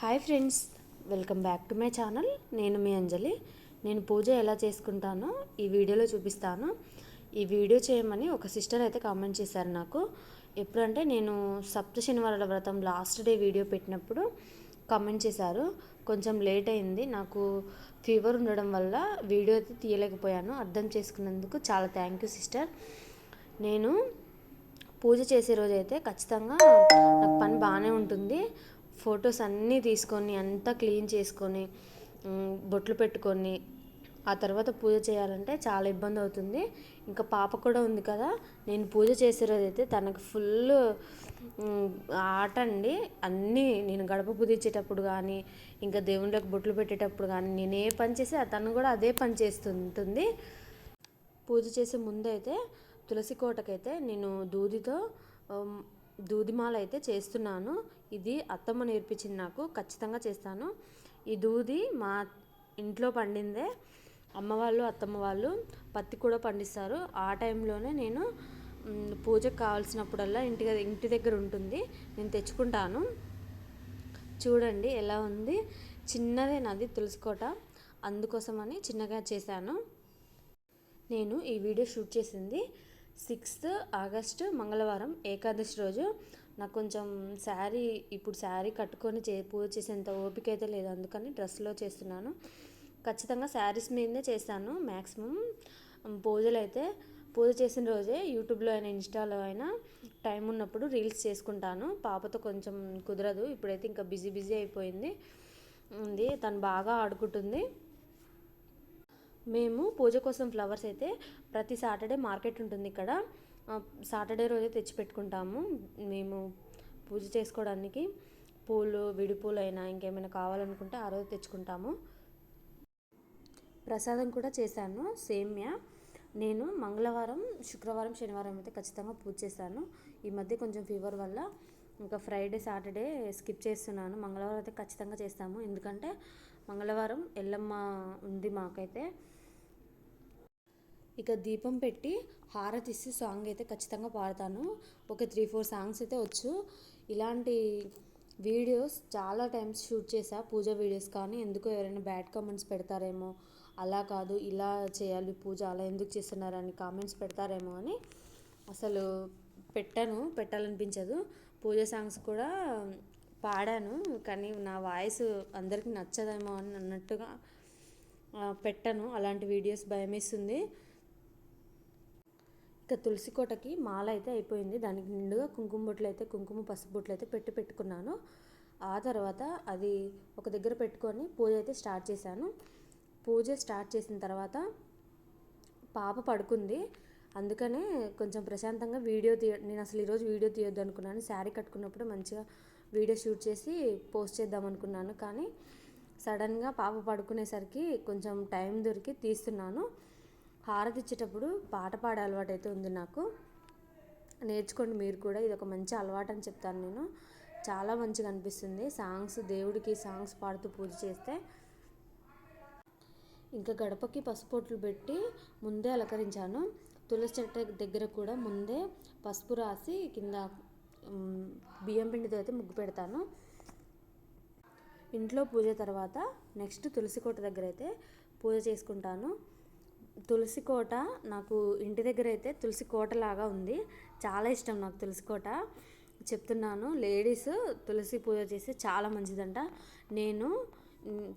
Hi friends welcome back to my channel. నేను మీ అంజలి. నేను పూజ ఎలా చేసుకుంటానో ఈ వీడియోలో చూపిస్తాను. ఈ వీడియో చేయమని ఒక సిస్టర్ అయితే కామెంట్ చేశారు నాకు. ఎప్పుడంటే నేను సప్త శనివారాల వ్రతం లాస్ట్ డే వీడియో పెట్టినప్పుడు కామెంట్ చేశారు. కొంచెం లేట్ అయింది. నాకు ఫీవర్ ఉండడం వల్ల వీడియో అయితే తీయలేకపోయాను. అర్థం చేసుకున్నందుకు చాలా థ్యాంక్ యూ సిస్టర్. నేను పూజ చేసే రోజైతే ఖచ్చితంగా నాకు పని బాగానే ఉంటుంది. ఫొటోస్ అన్నీ తీసుకొని అంతా క్లీన్ చేసుకొని బొట్లు పెట్టుకొని ఆ తర్వాత పూజ చేయాలంటే చాలా ఇబ్బంది అవుతుంది. ఇంకా పాప కూడా ఉంది కదా నేను పూజ చేసే రోజు అయితే తనకు ఫుల్ ఆట అండి. అన్నీ నేను గడప పూజించేటప్పుడు కానీ ఇంకా దేవుళ్ళకి బొట్లు పెట్టేటప్పుడు కానీ నేను ఏ పని చేసి తను కూడా అదే పని చేస్తుంటుంది. పూజ చేసే ముందైతే తులసి కోటకైతే నేను దూదితో దూదిమాల అయితే చేస్తున్నాను. ఇది అత్తమ్మ నేర్పించింది నాకు. ఖచ్చితంగా చేస్తాను. ఈ దూది మా ఇంట్లో పండిందే అమ్మ వాళ్ళు అత్తమ్మ వాళ్ళు. పత్తి కూడా పండిస్తారు. ఆ టైంలోనే నేను పూజకు కావాల్సినప్పుడల్లా ఇంటి ఇంటి దగ్గర ఉంటుంది. నేను తెచ్చుకుంటాను. చూడండి ఎలా ఉంది. చిన్నదే నాది తులసి అందుకోసమని చిన్నగా చేశాను. నేను ఈ వీడియో షూట్ చేసింది. సిక్స్త్ ఆగస్ట్ మంగళవారం ఏకాదశి రోజు. నాకు కొంచెం శారీ ఇప్పుడు శారీ కట్టుకొని చే పూజ చేసేంత ఓపిక అయితే లేదు. అందుకని డ్రెస్లో చేస్తున్నాను. ఖచ్చితంగా శారీస్ మీదనే చేస్తాను మ్యాక్సిమం పూజలు అయితే పూజ చేసిన రోజే యూట్యూబ్లో అయినా ఇన్స్టాలో అయినా టైం ఉన్నప్పుడు రీల్స్ చేసుకుంటాను. పాపతో కొంచెం కుదరదు. ఇప్పుడైతే ఇంకా బిజీ బిజీ అయిపోయింది. ఉంది. తను బాగా ఆడుకుంటుంది. మేము పూజ కోసం ఫ్లవర్స్ అయితే ప్రతి సాటర్డే మార్కెట్ ఉంటుంది ఇక్కడ. సాటర్డే రోజే తెచ్చి పెట్టుకుంటాము. మేము పూజ చేసుకోవడానికి పూలు విడి పూలు అయినా ఇంకేమైనా కావాలనుకుంటే ఆ రోజు తెచ్చుకుంటాము. ప్రసాదం కూడా చేశాను సేమ్యా. నేను మంగళవారం శుక్రవారం శనివారం అయితే ఖచ్చితంగా పూజ చేశాను. ఈ మధ్య కొంచెం ఫీవర్ వల్ల ఇంకా ఫ్రైడే సాటర్డే స్కిప్ చేస్తున్నాను. మంగళవారం అయితే ఖచ్చితంగా చేస్తాము. ఎందుకంటే మంగళవారం ఎల్లమ్మ ఉంది మాకైతే. ఇక దీపం పెట్టి హారతి ఇస్తే సాంగ్ అయితే ఖచ్చితంగా పాడతాను. ఒక త్రీ ఫోర్ సాంగ్స్ అయితే వచ్చు. ఇలాంటి వీడియోస్ చాలా టైమ్స్ షూట్ చేశా పూజ వీడియోస్ కానీ. ఎందుకో ఎవరైనా బ్యాడ్ కామెంట్స్ పెడతారేమో. అలా కాదు ఇలా చేయాలి పూజ అలా ఎందుకు చేస్తున్నారని కామెంట్స్ పెడతారేమో అని అసలు పెట్టాను పెట్టాలనిపించదు. పూజ సాంగ్స్ కూడా పాడాను కానీ నా వాయిస్ అందరికీ నచ్చదేమో అని అన్నట్టుగా పెట్టాను. అలాంటి వీడియోస్ భయమేస్తుంది. ఇక తులసి కోటకి మాల అయితే అయిపోయింది. దానికి నిండుగా కుంకుమ బొట్లు అయితే కుంకుమ పసుపు బొట్లు అయితే పెట్టి పెట్టుకున్నాను. ఆ తర్వాత అది ఒక దగ్గర పెట్టుకొని పూజ అయితే స్టార్ట్ చేశాను. పూజ స్టార్ట్ చేసిన తర్వాత పాప పడుకుంది. అందుకనే కొంచెం ప్రశాంతంగా వీడియో తీయ నేను అసలు ఈరోజు వీడియో తీయొద్దు అనుకున్నాను. శారీ కట్టుకున్నప్పుడు మంచిగా వీడియో షూట్ చేసి పోస్ట్ చేద్దాం అనుకున్నాను. కానీ సడన్గా పాప పడుకునేసరికి కొంచెం టైం దొరికి తీస్తున్నాను. హారతి ఇచ్చేటప్పుడు పాట పాడే అలవాటు అయితే ఉంది నాకు. నేర్చుకోండి మీరు కూడా ఇది ఒక మంచి అలవాటు అని చెప్తాను నేను. చాలా మంచిగా అనిపిస్తుంది. సాంగ్స్ దేవుడికి సాంగ్స్ పాడుతూ పూజ చేస్తే. ఇంకా గడపకి పసుపొట్లు పెట్టి ముందే అలంకరించాను. తులసి చెట్టు దగ్గర కూడా ముందే పసుపు రాసి కింద బియ్యం పిండితో అయితే ముగ్గు పెడతాను. ఇంట్లో పూజ తర్వాత నెక్స్ట్ తులసి కోట దగ్గర అయితే పూజ చేసుకుంటాను. తులసి కోట నాకు ఇంటి దగ్గర అయితే తులసి కోట లాగా ఉంది. చాలా ఇష్టం నాకు తులసి కోట. చెప్తున్నాను లేడీస్ తులసి పూజ చేస్తే చాలా మంచిదంట. నేను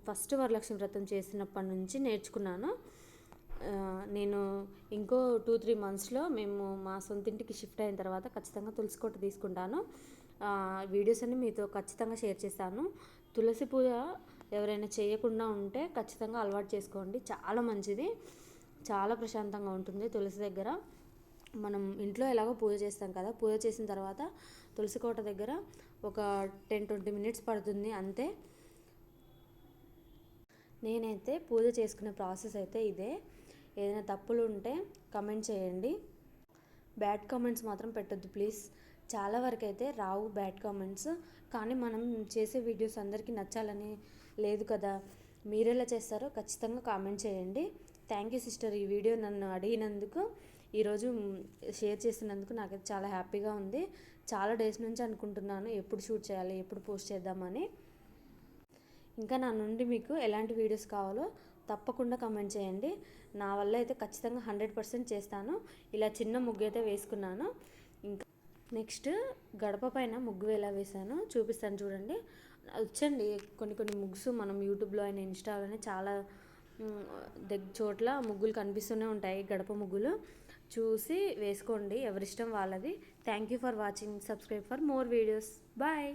ఫస్ట్ వరలక్ష్మి వ్రతం చేసినప్పటి నుంచి నేర్చుకున్నాను. నేను ఇంకో టూ త్రీ మంత్స్లో మేము మా సొంత ఇంటికి షిఫ్ట్ అయిన తర్వాత ఖచ్చితంగా తులసి కోట తీసుకుంటాను. వీడియోస్ అన్ని మీతో ఖచ్చితంగా షేర్ చేస్తాను. తులసి పూజ ఎవరైనా చేయకుండా ఉంటే ఖచ్చితంగా అలవాటు చేసుకోండి. చాలా మంచిది. చాలా ప్రశాంతంగా ఉంటుంది తులసి దగ్గర. మనం ఇంట్లో ఎలాగో పూజ చేస్తాం కదా పూజ చేసిన తర్వాత తులసి కోట దగ్గర ఒక టెన్ ట్వంటీ మినిట్స్ పడుతుంది అంతే. నేనైతే పూజ చేసుకునే ప్రాసెస్ అయితే ఇదే. ఏదైనా తప్పులు ఉంటే కమెంట్ చేయండి. బ్యాడ్ కామెంట్స్ మాత్రం పెట్టొద్దు ప్లీజ్. చాలా వరకు అయితే రావు బ్యాడ్ కామెంట్స్. కానీ మనం చేసే వీడియోస్ అందరికీ నచ్చాలని లేదు కదా. మీరు ఎలా చేస్తారో ఖచ్చితంగా కామెంట్ చేయండి. థ్యాంక్ యూ సిస్టర్ ఈ వీడియో నన్ను అడిగినందుకు ఈరోజు షేర్ చేసినందుకు నాకైతే చాలా హ్యాపీగా ఉంది. చాలా డేస్ నుంచి అనుకుంటున్నాను ఎప్పుడు షూట్ చేయాలి ఎప్పుడు పోస్ట్ చేద్దామని. ఇంకా నా నుండి మీకు ఎలాంటి వీడియోస్ కావాలో తప్పకుండా కమెంట్ చేయండి. నా వల్ల అయితే ఖచ్చితంగా హండ్రెడ్ పర్సెంట్ చేస్తాను. ఇలా చిన్న ముగ్గు అయితే వేసుకున్నాను. ఇంకా నెక్స్ట్ గడప పైన ముగ్గు ఎలా వేసాను చూపిస్తాను చూడండి. వచ్చండి కొన్ని కొన్ని ముగ్స్ మనం యూట్యూబ్లో అయినా ఇన్స్టాలోనే చాలా దగ్గ చోట్ల ముగ్గులు కనిపిస్తూనే ఉంటాయి గడప ముగ్గులు. చూసి వేసుకోండి ఎవరిష్టం వాళ్ళది. Thank you for watching subscribe for more videos bye